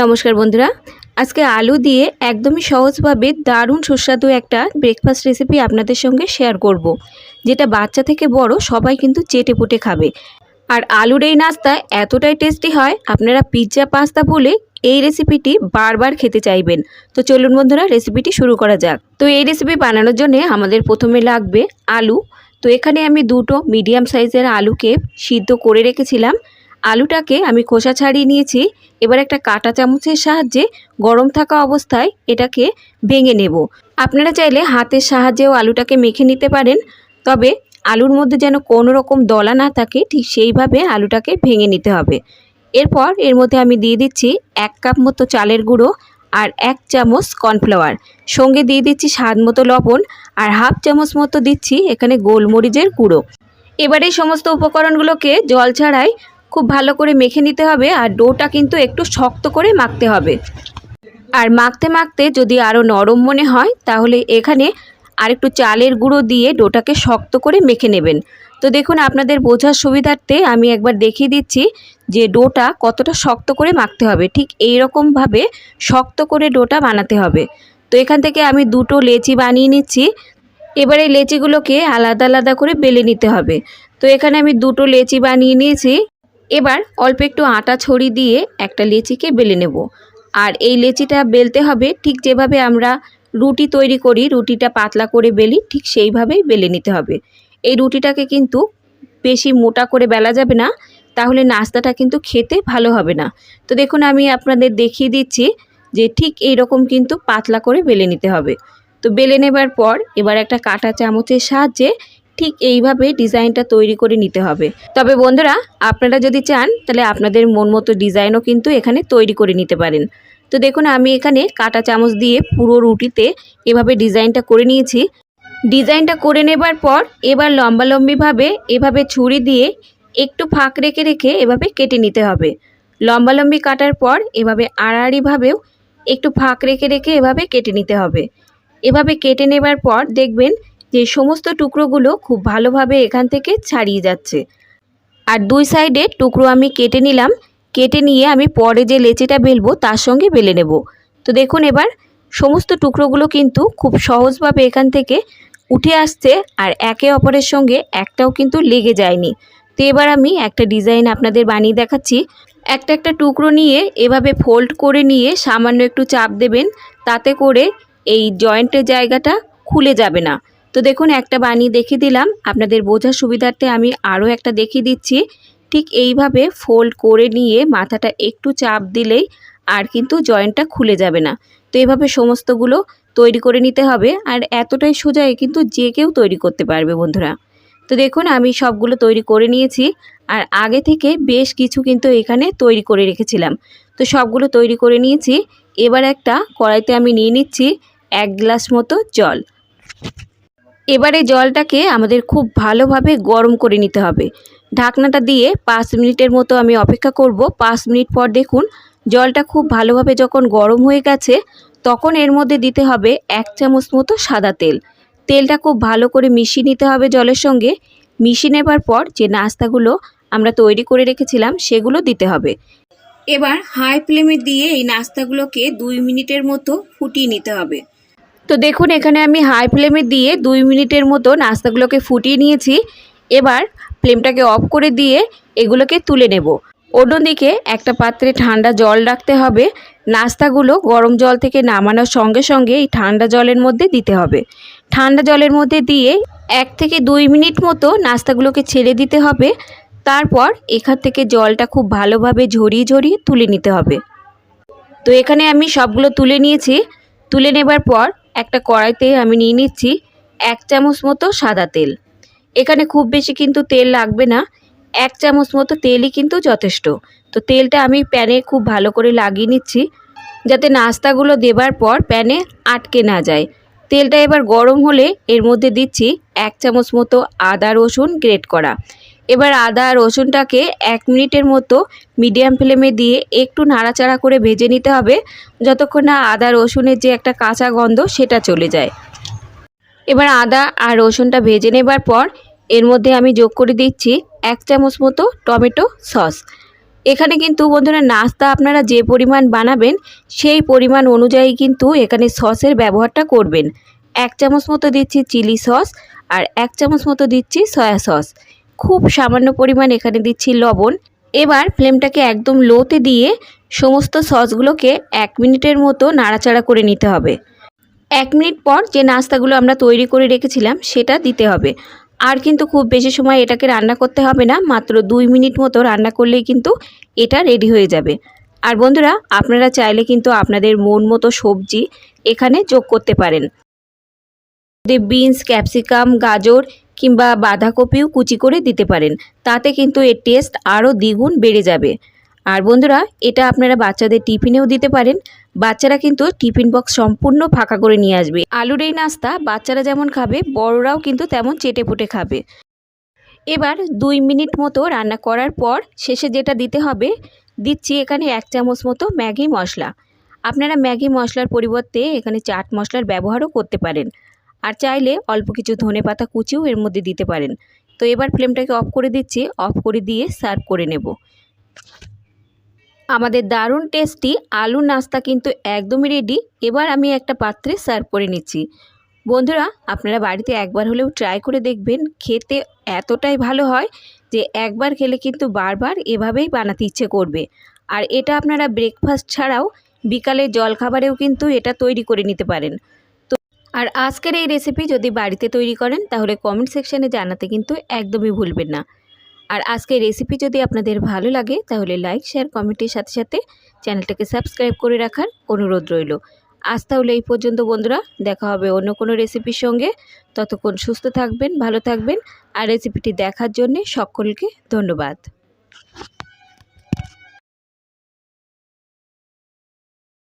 নমস্কার বন্ধুরা। আজকে আলু দিয়ে একদমই সহজভাবে দারুণ সুস্বাদু একটা ব্রেকফাস্ট রেসিপি আপনাদের সঙ্গে শেয়ার করব। যেটা বাচ্চা থেকে বড় সবাই কিন্তু চেটে পুটে খাবে। আর আলুর এই নাস্তা এতটাই টেস্টি হয়, আপনারা পিৎজা পাস্তা বলে এই রেসিপিটি বারবার খেতে চাইবেন। তো চলুন বন্ধুরা রেসিপিটি শুরু করা যাক। তো এই রেসিপি বানানোর জন্য আমাদের প্রথমে লাগবে আলু। তো এখানে আমি দুটো মিডিয়াম সাইজের আলুকে সিদ্ধ করে রেখেছিলাম। আলুটাকে আমি খোসা ছাড়িয়ে নিয়েছি। এবার একটা কাঁটা চামচের সাহায্যে গরম থাকা অবস্থায় এটাকে ভেঙে নেব। আপনারা চাইলে হাতের সাহায্যেও আলুটাকে মেখে নিতে পারেন, তবে আলুর মধ্যে যেন কোনো রকম দলা না থাকে, ঠিক সেইভাবে আলুটাকে ভেঙে নিতে হবে। এরপর এর মধ্যে আমি দিয়ে দিচ্ছি এক কাপ মতো চালের গুঁড়ো আর এক চামচ কর্নফ্লাওয়ার। সঙ্গে দিয়ে দিচ্ছি স্বাদ মতো লবণ আর হাফ চামচ মতো দিচ্ছি এখানে গোলমরিচের গুঁড়ো। এবার এই সমস্ত উপকরণগুলোকে জল ছাড়াই খুব ভালো করে মেখে নিতে হবে আর ডোটা কিন্তু একটু শক্ত করে মাখতে হবে। আর মাখতে মাখতে যদি আরও নরম মনে হয়, তাহলে এখানে আরেকটু চালের গুঁড়ো দিয়ে ডোটাকে শক্ত করে মেখে নেবেন। তো দেখুন, আপনাদের বোঝার সুবিধার্থে আমি একবার দেখিয়ে দিচ্ছি যে ডোটা কতটা শক্ত করে মাখতে হবে। ঠিক এই রকমভাবে শক্ত করে ডোটা বানাতে হবে। তো এখান থেকে আমি দুটো লেচি বানিয়ে নিচ্ছি। এবারে লেচিগুলোকে আলাদা আলাদা করে বেলে নিতে হবে। তো এখানে আমি দুটো লেচি বানিয়ে নিয়েছি। এবার অল্প একটু আটা ছড়ি দিয়ে একটা লেচিকে বেলে নেব। আর এই লেচিটা বেলতে হবে ঠিক যেভাবে আমরা রুটি তৈরি করি, রুটিটা পাতলা করে বেলি, ঠিক সেইভাবেই বেলে নিতে হবে। এই রুটিটাকে কিন্তু বেশি মোটা করে বেলা যাবে না, তাহলে নাস্তাটা কিন্তু খেতে ভালো হবে না। তো দেখুন, আমি আপনাদের দেখিয়ে দিচ্ছি যে ঠিক এই রকম কিন্তু পাতলা করে বেলে নিতে হবে। তো বেলে নেবার পর এবার একটা কাঁটা চামচের সাহায্যে ঠিক এইভাবে ডিজাইনটা তৈরি করে নিতে হবে। তবে বন্ধুরা, আপনারা যদি চান, তাহলে আপনাদের মন মতো ডিজাইনও কিন্তু এখানে তৈরি করে নিতে পারেন। তো দেখুন, আমি এখানে কাটা চামচ দিয়ে পুরো রুটিতে এভাবে ডিজাইনটা করে নিয়েছি। ডিজাইনটা করে নেবার পর এবার লম্বালম্বিভাবে এভাবে ছুরি দিয়ে একটু ফাঁক রেখে রেখে এভাবে কেটে নিতে হবে। লম্বালম্বি কাটার পর এভাবে আড়াআড়িভাবেও একটু ফাঁক রেখে রেখে এভাবে কেটে নিতে হবে। এভাবে কেটে নেবার পর দেখবেন যে সমস্ত টুকরোগুলো খুব ভালোভাবে এখান থেকে ছাড়িয়ে যাচ্ছে। আর দুই সাইডে টুকরো আমি কেটে নিলাম। কেটে নিয়ে আমি পরে যে লেচিটা বেলবো, তার সঙ্গে বেলে নেব। তো দেখুন এবার সমস্ত টুকরোগুলো কিন্তু খুব সহজভাবে এখান থেকে উঠে আসছে আর একে অপরের সঙ্গে একটাও কিন্তু লেগে যায়নি। তো এবার আমি একটা ডিজাইন আপনাদের বানিয়ে দেখাচ্ছি। একটা একটা টুকরো নিয়ে এভাবে ফোল্ড করে নিয়ে সামান্য একটু চাপ দেবেন, তাতে করে এই জয়েন্টের জায়গাটা খুলে যাবে না। তো দেখুন, একটা বানিয়ে দেখিয়ে দিলাম। আপনাদের বোঝার সুবিধার্থে আমি আরও একটা দেখিয়ে দিচ্ছি। ঠিক এইভাবে ফোল্ড করে নিয়ে মাথাটা একটু চাপ দিলেই আর কিন্তু জয়েন্টটা খুলে যাবে না। তো এভাবে সমস্তগুলো তৈরি করে নিতে হবে। আর এতটাই সোজা এ কিন্তু যে কেউ তৈরি করতে পারবে বন্ধুরা। তো দেখুন, আমি সবগুলো তৈরি করে নিয়েছি। আর আগে থেকে বেশ কিছু কিন্তু এখানে তৈরি করে রেখেছিলাম। তো সবগুলো তৈরি করে নিয়েছি। এবার একটা কড়াইতে আমি নিয়ে নিচ্ছি এক গ্লাস মতো জল। এবারে জলটাকে আমাদের খুব ভালোভাবে গরম করে নিতে হবে। ঢাকনাটা দিয়ে পাঁচ মিনিটের মতো আমি অপেক্ষা করব। পাঁচ মিনিট পর দেখুন, জলটা খুব ভালোভাবে যখন গরম হয়ে গেছে, তখন এর মধ্যে দিতে হবে এক চামচ মতো সাদা তেল। তেলটা খুব ভালো করে মিশিয়ে নিতে হবে জলের সঙ্গে। মিশিয়ে নেবার পর যে নাস্তাগুলো আমরা তৈরি করে রেখেছিলাম, সেগুলো দিতে হবে। এবার হাই ফ্লেমে দিয়ে এই নাস্তাগুলোকে দুই মিনিটের মতো ফুটিয়ে নিতে হবে। তো দেখুন, এখানে আমি হাই ফ্লেমে দিয়ে দুই মিনিটের মতো নাস্তাগুলোকে ফুটিয়ে নিয়েছি। এবার ফ্লেমটাকে অফ করে দিয়ে এগুলোকে তুলে নেব। অন্যদিকে একটা পাত্রে ঠান্ডা জল রাখতে হবে। নাস্তাগুলো গরম জল থেকে নামানোর সঙ্গে সঙ্গে এই ঠান্ডা জলের মধ্যে দিতে হবে। ঠান্ডা জলের মধ্যে দিয়ে এক থেকে দুই মিনিট মতো নাস্তাগুলোকে ছেড়ে দিতে হবে। তারপর এখান থেকে জলটা খুব ভালোভাবে ঝরিয়ে ঝরিয়ে তুলে নিতে হবে। তো এখানে আমি সবগুলো তুলে নিয়েছি। তুলে নেবার পর একটা কড়াইতে আমি নিয়ে নিচ্ছি এক চামচ মতো সাদা তেল। এখানে খুব বেশি কিন্তু তেল লাগবে না। এক চামচ মতো তেলই কিন্তু যথেষ্ট। তো তেলটা আমি প্যানে খুব ভালো করে লাগিয়ে নিচ্ছি যাতে নাস্তাগুলো দেবার পর প্যানে আটকে না যায়। তেলটা এবার গরম হলে এর মধ্যে দিচ্ছি এক চামচ মতো আদা রসুন গ্রেট করা। এবার আদা রসুনটাকে এক মিনিটের মতো মিডিয়াম ফ্লেমে দিয়ে একটু নাড়াচাড়া করে ভেজে নিতে হবে, যতক্ষণ না আদা রসুনের যে একটা কাঁচা গন্ধ সেটা চলে যায়। এবার আদা আর রসুনটা ভেজে নেবার পর এর মধ্যে আমি যোগ করে দিচ্ছি এক চামচ মতো টমেটো সস। এখানে কিন্তু বন্ধুরা নাস্তা আপনারা যে পরিমাণ বানাবেন, সেই পরিমাণ অনুযায়ী কিন্তু এখানে সসের ব্যবহারটা করবেন। এক চামচ মতো দিচ্ছি চিলি সস আর এক চামচ মতো দিচ্ছি সয়া সস। খুব সামান্য পরিমাণ এখানে দিচ্ছি লবণ। এবার ফ্লেমটাকে একদম লোতে দিয়ে সমস্ত সসগুলোকে এক মিনিটের মতো নাড়াচাড়া করে নিতে হবে। এক মিনিট পর যে নাস্তাগুলো আমরা তৈরি করে রেখেছিলাম, সেটা দিতে হবে। আর কিন্তু খুব বেশি সময় এটাকে রান্না করতে হবে না, মাত্র দুই মিনিট মতো রান্না করলেই কিন্তু এটা রেডি হয়ে যাবে। আর বন্ধুরা, আপনারা চাইলে কিন্তু আপনাদের মন মতো সবজি এখানে যোগ করতে পারেন। বিনস, ক্যাপসিকাম, গাজর কিংবা বাঁধাকপিও কুচি করে দিতে পারেন। তাতে কিন্তু এর টেস্ট আরও দ্বিগুণ বেড়ে যাবে। আর বন্ধুরা, এটা আপনারা বাচ্চাদের টিফিনেও দিতে পারেন। বাচ্চারা কিন্তু টিফিন বক্স সম্পূর্ণ ফাঁকা করে নিয়ে আসবে। আলুর এই নাস্তা বাচ্চারা যেমন খাবে, বড়রাও কিন্তু তেমন চেটে পুটে খাবে। এবার দুই মিনিট মতো রান্না করার পর শেষে যেটা দিতে হবে, দিচ্ছি এখানে এক চামচ মতো ম্যাগি মশলা। আপনারা ম্যাগি মশলার পরিবর্তে এখানে চাট মশলার ব্যবহারও করতে পারেন। আর চাইলে অল্প কিছু ধনে পাতা কুচিও এর মধ্যে দিতে পারেন। তো এবার ফ্লেমটাকে অফ করে দিচ্ছি, অফ করে দিয়ে সার্ভ করে নেব। আমাদের দারুণ টেস্টি আলু নাস্তা কিন্তু একদমই রেডি এবার আমি একটা পাত্রে সার্ভ করে নিচ্ছি। বন্ধুরা, আপনারা বাড়িতে একবার হলেও ট্রাই করে দেখবেন, খেতে এতটাই ভালো হয় যে একবার খেলে কিন্তু বারবার এভাবেই বানাতে ইচ্ছে করবে। আর এটা আপনারা ব্রেকফাস্ট ছাড়াও বিকালে জলখাবারেও কিন্তু এটা তৈরি করে নিতে পারেন। আর আজকের এই রেসিপি যদি বাড়িতে তৈরি করেন, তাহলে কমেন্ট সেকশানে জানাতে কিন্তু একদমই ভুলবেন না। আর আজকের রেসিপি যদি আপনাদের ভালো লাগে, তাহলে লাইক শেয়ার কমেন্টের সাথে সাথে চ্যানেলটাকে সাবস্ক্রাইব করে রাখার অনুরোধ রইল। আজ তাহলে এই পর্যন্ত বন্ধুরা, দেখা হবে অন্য কোনো রেসিপির সঙ্গে। ততক্ষণ সুস্থ থাকবেন, ভালো থাকবেন। আর রেসিপিটি দেখার জন্যে সকলকে ধন্যবাদ।